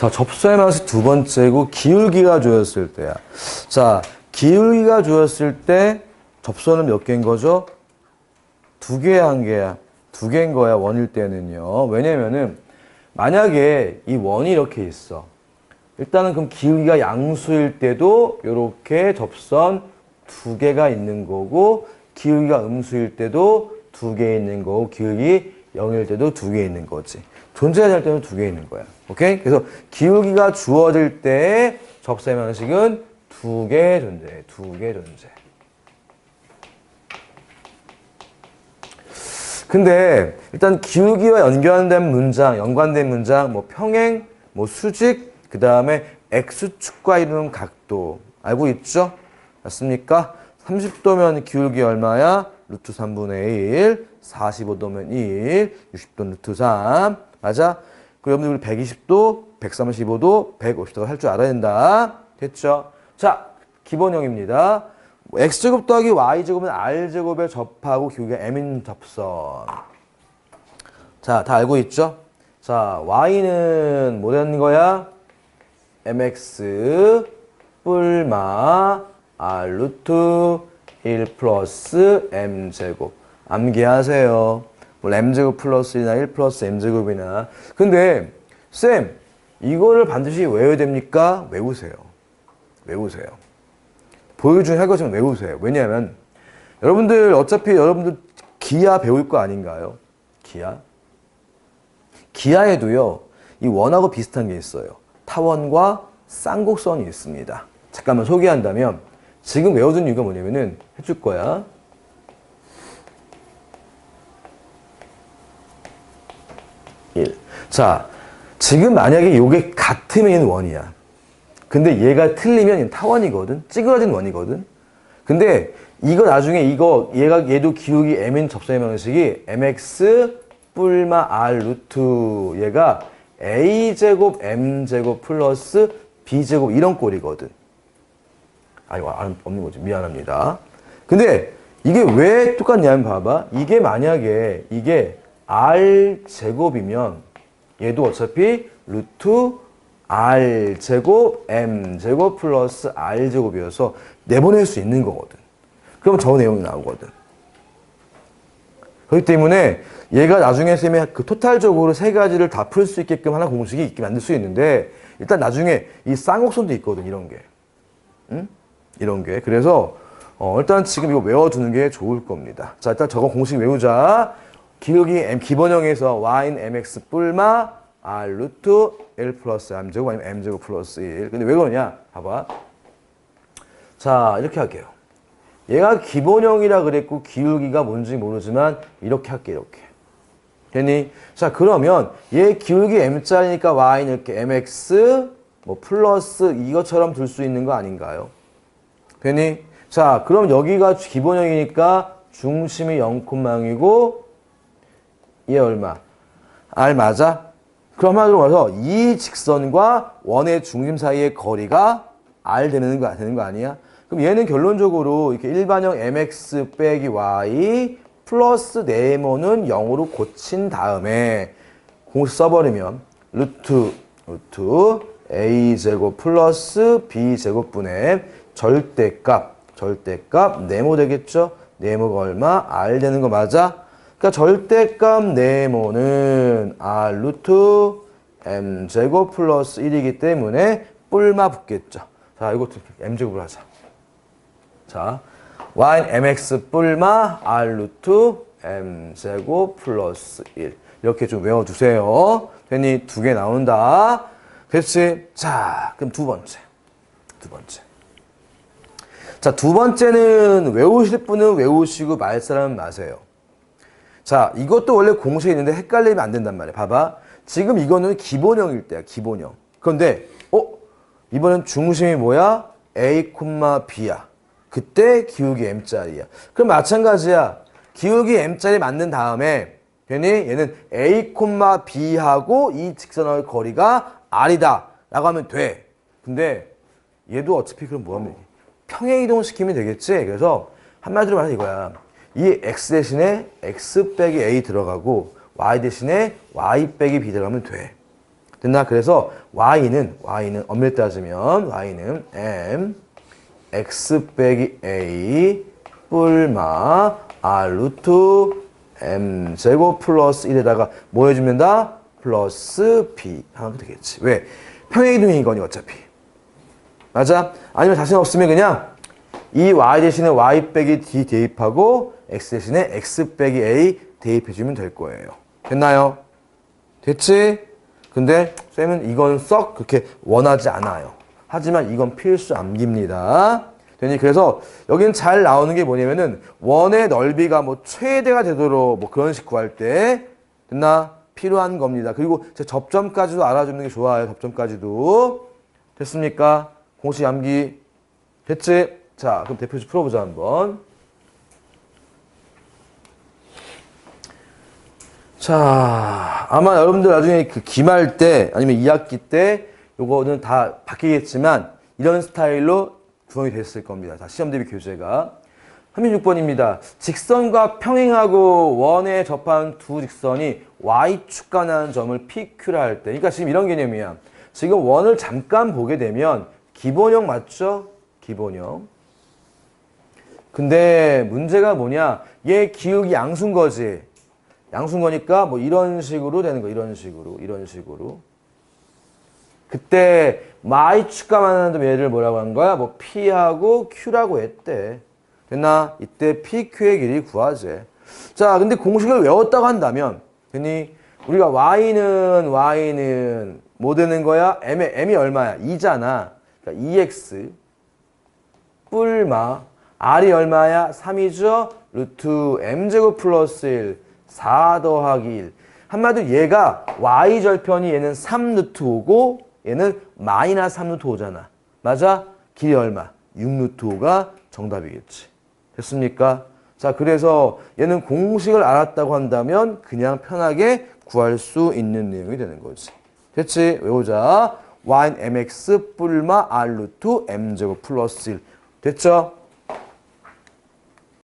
자, 접선의 방식 두 번째고 기울기가 주어졌을 때야. 자, 기울기가 주어졌을 때 접선은 몇 개인 거죠? 두 개야, 한 개야? 두 개인 거야, 원일 때는요. 왜냐면은 만약에 이 원이 이렇게 있어. 일단은 그럼 기울기가 양수일 때도 이렇게 접선 두 개가 있는 거고 기울기가 음수일 때도 두 개 있는 거고 기울기 0일 때도 두 개 있는 거지. 존재하지 않을 때는 두개 있는 거야. 오케이? 그래서 기울기가 주어질 때 방식은 두 개 존재해. 두 개 존재. 근데 일단 기울기와 연관된 문장, 연관된 문장, 뭐 평행, 뭐 수직, 그 다음에 x축과 이루는 각도 알고 있죠? 맞습니까? 30도면 기울기 얼마야? 루트 3분의 1, 45도면 1, 60도는 루트 3 맞아? 그럼 여러분들 120도, 135도, 150도 할줄 알아야 된다 됐죠? 자, 기본형입니다 x제곱 더하기 y제곱은 r제곱에 접하고 기울기가 m인 접선 자, 다 알고 있죠? 자, y는 뭐 되는 거야? mx 뿔마 r 루트 1 플러스 m제곱 암기하세요. 뭐 m제곱 플러스 1이나 1 플러스 m제곱이나 근데 쌤 이거를 반드시 외워야 됩니까? 외우세요. 외우세요. 보여준 할 것은 외우세요. 왜냐하면 여러분들 어차피 여러분들 기아 배울 거 아닌가요? 기아? 기아에도요 이 원하고 비슷한 게 있어요. 타원과 쌍곡선이 있습니다. 잠깐만 소개한다면 지금 외워둔 이유가 뭐냐면은 해줄 거야. 일. 자, 지금 만약에 이게 같으면 원이야. 근데 얘가 틀리면 타원이거든. 찌그러진 원이거든. 근데 이거 나중에 이거 얘가 얘도 기울기 m인 접선의 방식이 mx 뿔마 r 루트 얘가 a 제곱 m 제곱 플러스 b 제곱 이런 꼴이거든. 아니 안 없는 거지 미안합니다. 근데 이게 왜 똑같냐면 봐봐. 이게 만약에 이게 r 제곱이면 얘도 어차피 루트 r 제곱 m 제곱 플러스 r 제곱이어서 내보낼 수 있는 거거든. 그럼 저 내용이 나오거든. 그렇기 때문에 얘가 나중에 쌤이 그 토탈적으로 세 가지를 다 풀 수 있게끔 하나 공식이 있게 만들 수 있는데 일단 나중에 이 쌍곡선도 있거든 이런 게. 응? 이런 게. 그래서 어, 일단 지금 이거 외워두는 게 좋을 겁니다. 자 일단 저거 공식 외우자. 기울기 m 기본형에서 y는 mx 뿔마 r 루트 1 플러스 m 제곱 아니면 m 제곱 플러스 1. 근데 왜 그러냐? 봐봐. 자 이렇게 할게요. 얘가 기본형이라 그랬고 기울기가 뭔지 모르지만 이렇게 할게 이렇게. 됐니? 자 그러면 얘 기울기 m짜리니까 y는 이렇게 mx 뭐 플러스 이것처럼 둘 수 있는 거 아닌가요? 됐니? 자 그럼 여기가 기본형이니까 중심이 0,0이고 얘 얼마? r 맞아? 그럼 한마디로 말해서 이 직선과 원의 중심 사이의 거리가 r 되는 거, 되는 거 아니야? 그럼 얘는 결론적으로 이렇게 일반형 mx 빼기 y 플러스 네모는 0으로 고친 다음에 공식 써버리면 루트 루트 a 제곱 플러스 b 제곱분의 절대값 절대값 네모 되겠죠? 네모가 얼마? r 되는 거 맞아? 그러니까 절대값 네모는 r 루트 m 제곱 플러스 1이기 때문에 뿔마 붙겠죠. 자, 이것도 m 제곱을 하자. 자, y mx 뿔마 r 루트 m 제곱 플러스 1 이렇게 좀 외워두세요. 괜히 두 개 나온다. 됐지? 자, 그럼 두 번째. 두 번째. 자, 두 번째는 외우실 분은 외우시고 말 사람은 마세요. 자, 이것도 원래 공식이 있는데 헷갈리면 안 된단 말이야. 봐봐. 지금 이거는 기본형일 때야, 기본형. 그런데, 어? 이번엔 중심이 뭐야? A, B야. 그때 기울기 M짜리야. 그럼 마찬가지야. 기울기 M짜리 만든 다음에, 괜히 얘는 A, B하고 이 직선의 거리가 R이다. 라고 하면 돼. 근데 얘도 어차피 그럼 뭐 하면 평행 이동시키면 되겠지? 그래서 한마디로 말해서 이거야. 이 x 대신에 x 빼기 a 들어가고 y 대신에 y 빼기 b 들어가면 돼. 됐나? 그래서 y는 y는 엄밀히 따지면 y는 m x 빼기 a 뿔마 r 루트 m 제곱 플러스 1에다가 뭐 해주면 다 플러스 b 하면 되겠지. 왜? 평행이동이거니 어차피. 맞아? 아니면 자신 없으면 그냥 이 y 대신에 y 빼기 d 대입하고 x 대신에 x 빼기 a 대입해주면 될 거예요. 됐나요? 됐지? 근데 쌤은 이건 썩 그렇게 원하지 않아요. 하지만 이건 필수 암기입니다. 되니 그래서 여기는 잘 나오는 게 뭐냐면은 원의 넓이가 뭐 최대가 되도록 뭐 그런 식 구할 때 됐나? 필요한 겁니다. 그리고 제 접점까지도 알아주는 게 좋아요. 접점까지도. 됐습니까? 공식 암기 됐지? 자, 그럼 대표식 풀어보자 한번. 자, 아마 여러분들 나중에 그 기말 때 아니면 2학기 때 요거는 다 바뀌겠지만 이런 스타일로 구성이 됐을 겁니다. 자, 시험 대비 교재가. 36번입니다. 직선과 평행하고 원에 접한 두 직선이 y축 간하는 점을 PQ라 할 때. 그러니까 지금 이런 개념이야. 지금 원을 잠깐 보게 되면 기본형 맞죠? 기본형. 근데 문제가 뭐냐? 얘 기울기 양수인 거지. 양수인 거니까 뭐 이런 식으로 되는 거. 이런 식으로. 이런 식으로. 그때 y축과 만나는 점 얘를 뭐라고 한 거야? 뭐 p하고 q라고 했대. 됐나? 이때 pq의 길이 구하재. 자, 근데 공식을 외웠다고 한다면 됐니? 우리가 y는 y는 뭐 되는 거야? m의 m이 얼마야? 2잖아. 그러니까 2x 뿔마 r이 얼마야? 3이죠? 루트 m제곱 플러스 1 4 더하기 1 한마디로 얘가 y절편이 얘는 3 루트 5고 얘는 마이너스 3 루트 5잖아 맞아? 길이 얼마? 6 루트 5가 정답이겠지 됐습니까? 자 그래서 얘는 공식을 알았다고 한다면 그냥 편하게 구할 수 있는 내용이 되는 거지 됐지? 외우자 y는 mx 뿔마 r 루트 m제곱 플러스 1 됐죠?